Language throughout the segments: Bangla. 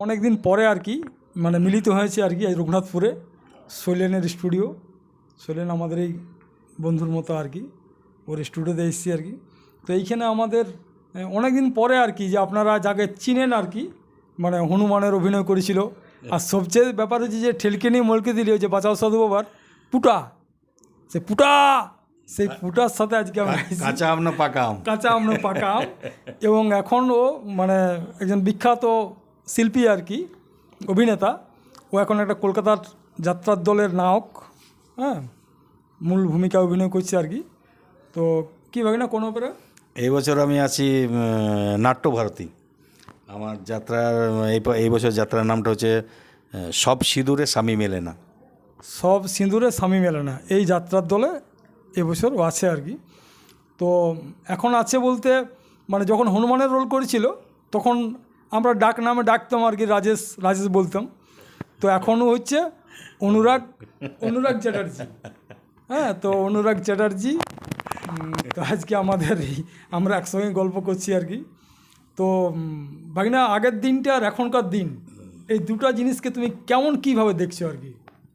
অনেক দিন পরে আর কি মানে মিলিত হয়েছে আর কি এই রঘুনাথপুরে শৈলেনের স্টুডিও শৈলেন আমাদের এই বন্ধুর মতো আর কি ওর স্টুডিওতে এসেছি আর কি। তো এইখানে আমাদের অনেক দিন পরে আর কি যে আপনারা যাকে চিনেন আর কি মানে হনুমানের অভিনয় করেছিল। আর সবচেয়ে ব্যাপার হচ্ছে যে ঠেলকে নিয়ে মলকে দিল যে বাঁচাও সাধু বাবার পুটা সে পুটা সেই পুটার সাথে আজকে আমরা কাঁচা আম না পাকা আম? কাঁচা আম না পাকা আম। এবং এখন ও মানে একজন বিখ্যাত শিল্পী আর কি অভিনেতা। ও এখন একটা কলকাতার যাত্রার দলের নায়ক হ্যাঁ? মূল ভূমিকা অভিনয় করছে আর কি। তো কী ভাবি না কোনো ব্যাপারে? এই বছর আমি আছি নাট্যভারতী। আমার যাত্রার এই এই বছর যাত্রার নামটা হচ্ছে সব সিঁদুরে স্বামী মেলে না। সব সিঁদুরে স্বামী মেলে না। এই যাত্রার দলে এবছর ও আছে আর কি। তো এখন আছে বলতে মানে যখন হনুমানের রোল করেছিল তখন আমরা ডাক নামে ডাকতাম আর কি রাজেশ রাজেশ বলতাম। তো এখনও হচ্ছে অনুরাগ অনুরাগ চ্যাটার্জি। হ্যাঁ তো অনুরাগ চ্যাটার্জি তো আজকে আমাদের আমরা একসঙ্গে গল্প করছি আর কি। তো ভাগিনা, আগের দিনটা আর এখনকার দিন, এই দুটো জিনিসকে তুমি কেমন কীভাবে দেখছ আর কি?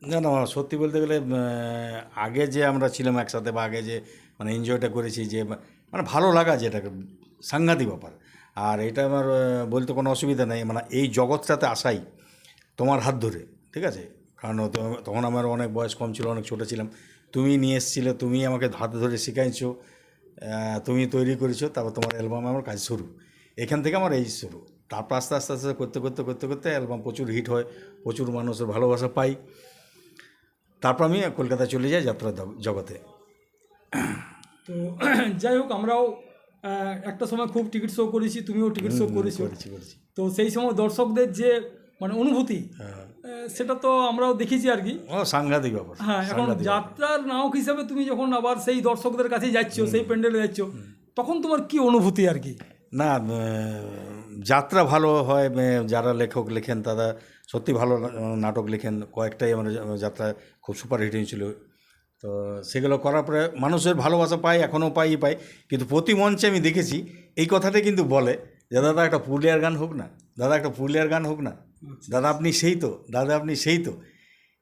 না না, সত্যি বলতে গেলে আগে যে আমরা ছিলাম একসাথে বা আগে যে মানে এনজয়টা করেছি যে মানে ভালো লাগা যেটা সাংঘাতিক ব্যাপার। আর এটা আমার বলতে কোনো অসুবিধা নেই। মানে এই জগৎটাতে আসাই তোমার হাত ধরে, ঠিক আছে? কারণ তখন আমার অনেক বয়স কম ছিল, অনেক ছোটো ছিলাম। তুমি নিয়ে এসেছিলে, তুমি আমাকে হাতে ধরে শেখাইছো তুমি তৈরি করেছ, তারপর তোমার অ্যালবামে আমার কাজ শুরু। এখান থেকে আমার এই শুরু। তারপর আস্তে আস্তে আস্তে, করতে করতে করতে করতে অ্যালবাম প্রচুর হিট হয়, প্রচুর মানুষের ভালোবাসা পাই। তারপর আমি কলকাতা চলে যাই যাত্রা জগতে। তো যাই হোক, আমরাও একটা সময় খুব টিকিট শো করেছি তুমিও টিকিট শো করেছ। তো সেই সময় দর্শকদের যে মানে অনুভূতি হ্যাঁ। সেটা তো আমরাও দেখেছি আর কি। সাংঘাতিক ব্যাপার হ্যাঁ এখন যাত্রার নায়ক হিসাবে তুমি যখন আবার সেই দর্শকদের কাছে যাচ্ছ সেই প্যান্ডেলে যাচ্ছ তখন তোমার কি অনুভূতি আর কি? না যাত্রা ভালো হয় যারা লেখক লেখেন তারা সত্যি ভালো নাটক লেখেন। কয়েকটাই আমার যাত্রা খুব সুপার হিট হয়েছিল। তো সেগুলো করার পরে মানুষের ভালোবাসা পাই এখনও পাই পাই। কিন্তু প্রতি মঞ্চে আমি দেখেছি এই কথাটা কিন্তু বলে যে দাদা একটা পুরুলিয়ার গান হোক না দাদা একটা পুরুলিয়ার গান হোক না দাদা আপনি সেই তো দাদা আপনি সেই তো।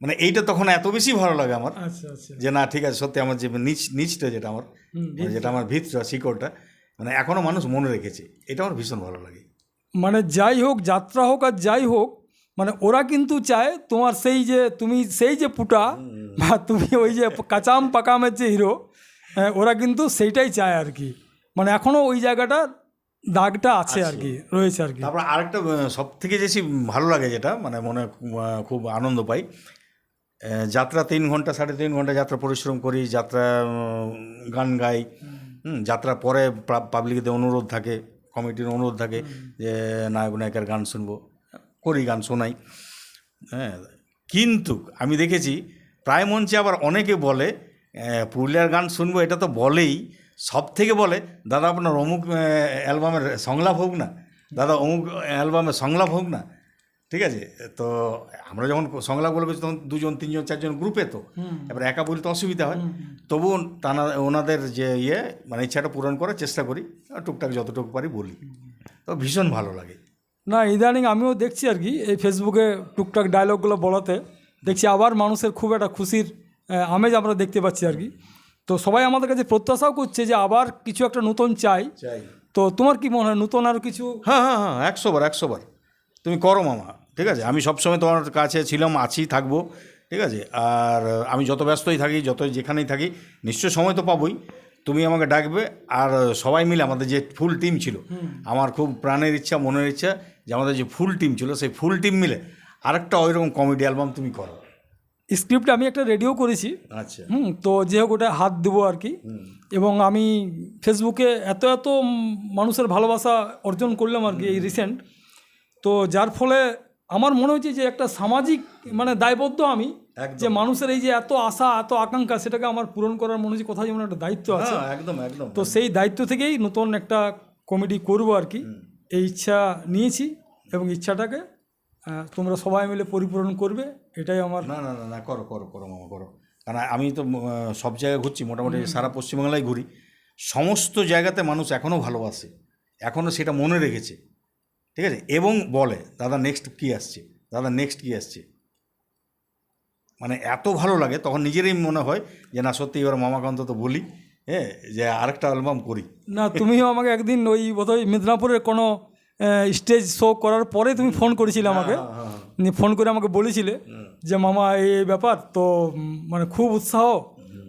মানে এইটা তখন এত বেশি ভালো লাগে আমার আচ্ছা আচ্ছা। যে না ঠিক আছে সত্যি আমার যে নিচ নিচটা যেটা আমার মানে যেটা আমার ভিতটা শিকড়টা মানে এখনও মানুষ মনে রেখেছে। এটা আমার ভীষণ ভালো লাগে। মানে যাই হোক যাত্রা হোক আর যাই হোক মানে ওরা কিন্তু চায় তোমার সেই যে তুমি সেই যে পুটা বা তুমি ওই যে কাঁচাম পাকামের যে হিরো ওরা কিন্তু সেইটাই চায় আর কি। মানে এখনও ওই জায়গাটা দাগটা আছে আর কি রয়েছে আর কি। তারপর আরেকটা সব থেকে বেশি ভালো লাগে যেটা মানে মনে খুব আনন্দ পাই যাত্রা তিন ঘণ্টা সাড়ে তিন ঘণ্টা যাত্রা পরিশ্রম করি যাত্রা গান গাই হুম, যাত্রার পরে পাবলিকদের অনুরোধ থাকে কমিটির অনুরোধ থাকে যে নায়ক নায়িকার গান শুনব। করি গান শোনাই। হ্যাঁ কিন্তু আমি দেখেছি প্রায় মঞ্চে আবার অনেকে বলে পুরুলিয়ার গান শুনব এটা তো বলেই। সব থেকে বলে দাদা আপনার অমুক অ্যালবামের সংলাপ হোক না। দাদা অমুক অ্যালবামের সংলাপ হোক না। ঠিক আছে? তো আমরা যখন সংলাপ করছি তখন দুজন তিনজন চারজন গ্রুপে তো। এবার একা বলতে অসুবিধা হয়। তবুও তারা ওনাদের যে ইয়ে মানে ইচ্ছাটা পূরণ করার চেষ্টা করি। টুকটাক যতটুকু পারি বলি। তো ভীষণ ভালো লাগে। না ইদানিং আমিও দেখছি আর কি এই ফেসবুকে টুকটাক ডায়লগগুলো বলাতে। দেখছি আবার মানুষের খুব একটা খুশির আমেজ আমরা দেখতে পাচ্ছি আর কি। তো সবাই আমাদের কাছে প্রত্যাশাও করছে যে আবার কিছু একটা নতুন চাই। চাই। তো তোমার কি মনে হয় নতুন আর কিছু? হ্যাঁ হ্যাঁ হ্যাঁ একশো বার একশো বার তুমি করো মামা ঠিক আছে? আমি সবসময় তোমার কাছে ছিলাম আছি থাকব ঠিক আছে? আর আমি যত ব্যস্তই থাকি যত যেখানেই থাকি নিশ্চয় সময় তো পাবোই। তুমি আমাকে ডাকবে আর সবাই মিলে আমাদের যে ফুল টিম ছিল আমার খুব প্রাণের ইচ্ছা মনের ইচ্ছা যে আমাদের যে ফুল টিম ছিল সেই ফুল টিম মিলে আরেকটা ওইরকম কমেডি অ্যালবাম তুমি করো। স্ক্রিপ্ট আমি একটা রেডিও করেছি। আচ্ছা। হুম তো যে হোক ওটা হাত দেবো আর কি। এবং আমি ফেসবুকে এত এত মানুষের ভালোবাসা অর্জন করলাম আর কি এই রিসেন্ট তো যার ফলে আমার মনে হচ্ছে যে একটা সামাজিক মানে দায়বদ্ধ আমি। যে মানুষের এই যে এত আশা এত আকাঙ্ক্ষা সেটাকে আমার পূরণ করার মনে হচ্ছে কোথাও যেমন একটা দায়িত্ব আছে। হ্যাঁ একদম একদম তো সেই দায়িত্ব থেকেই নতুন একটা কমেডি করব আর কি। এই ইচ্ছা নিয়েছি এবং ইচ্ছাটাকে তোমরা সবাই মিলে পরিপূরণ করবে এটাই আমার না না না না করো করো করো মামা করো। কারণ আমি তো সব জায়গায় ঘুরছি মোটামুটি সারা পশ্চিমবাংলায় ঘুরি। সমস্ত জায়গাতে মানুষ এখনও ভালোবাসে এখনও সেটা মনে রেখেছে। ঠিক আছে? এবং বলে দাদা নেক্সট কী আসছে? দাদা নেক্সট কী আসছে? মানে এত ভালো লাগে তখন নিজেরই মনে হয় যে না সত্যি এবার মামাকান্ত তো বলি হ্যাঁ যে আরেকটা অ্যালবাম করি। না তুমিও আমাকে একদিন ওই বোধহয় মেদিনীপুরের কোনো স্টেজ শো করার পরে তুমি ফোন করেছিলে আমাকে। নিয়ে ফোন করে আমাকে বলেছিলে যে মামা এই ব্যাপার তো মানে খুব উৎসাহ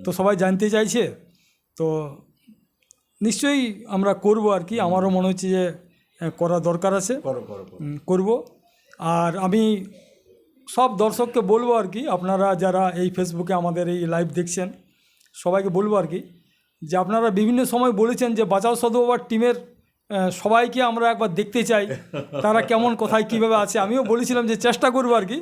তো সবাই জানতে চাইছে তো নিশ্চয়ই আমরা করব আর কি। আমারও মনে হচ্ছে যে করা দরকার আছে। করব। আর আমি সব দর্শককে বলব আর কি আপনারা যারা এই ফেসবুকে আমাদের এই লাইভ দেখছেন সবাইকে বলব আর কি যে আপনারা বিভিন্ন সময় বলেছেন যে বাঁচাও বাবার টিমের সবাইকে আমরা একবার দেখতে চাই তারা কেমন কোথায় কীভাবে আছে আমিও বলেছিলাম যে চেষ্টা করব আর কি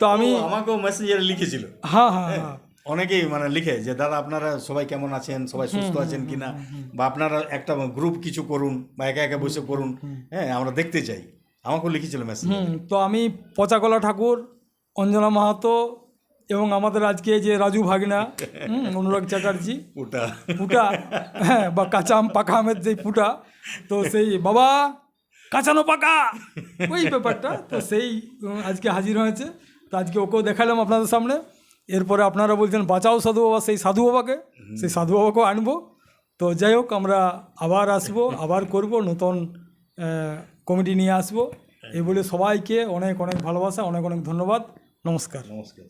তো আমি আমাকেও মেসেঞ্জারে লিখেছিল। হ্যাঁ হ্যাঁ হ্যাঁ। অনেকেই মানে লিখে যে দাদা আপনারা সবাই কেমন আছেন? সবাই সুস্থ আছেন কিনা? বা আপনারা একটা গ্রুপ কিছু করুন বা একা একা বসে করুন হ্যাঁ আমরা দেখতে চাই। আমাকেও লিখেছিল মেসেজ তো আমি পচাকলা ঠাকুর অঞ্জনা মাহাতো এবং আমাদের আজকে যে রাজু ভাগনা অনুরাগ চ্যাটার্জি ওটা পুটা হ্যাঁ বা কাঁচা আম পাকা আমের যে পুটা তো সেই বাবা কাঁচানো পাকা! ওই ব্যাপারটা তো সেই আজকে হাজির হয়েছে। তো আজকে ওকেও দেখালাম আপনাদের সামনে। এরপরে আপনারা বলছেন বাঁচাও সাধু বাবা। সেই সাধু বাবাকে সেই সাধু বাবাকেও আনব। তো যাই হোক আমরা আবার আসব আবার করব নতুন কমিটি নিয়ে আসব। এই বলে সবাইকে অনেক অনেক ভালোবাসা অনেক অনেক ধন্যবাদ। নমস্কার নমস্কার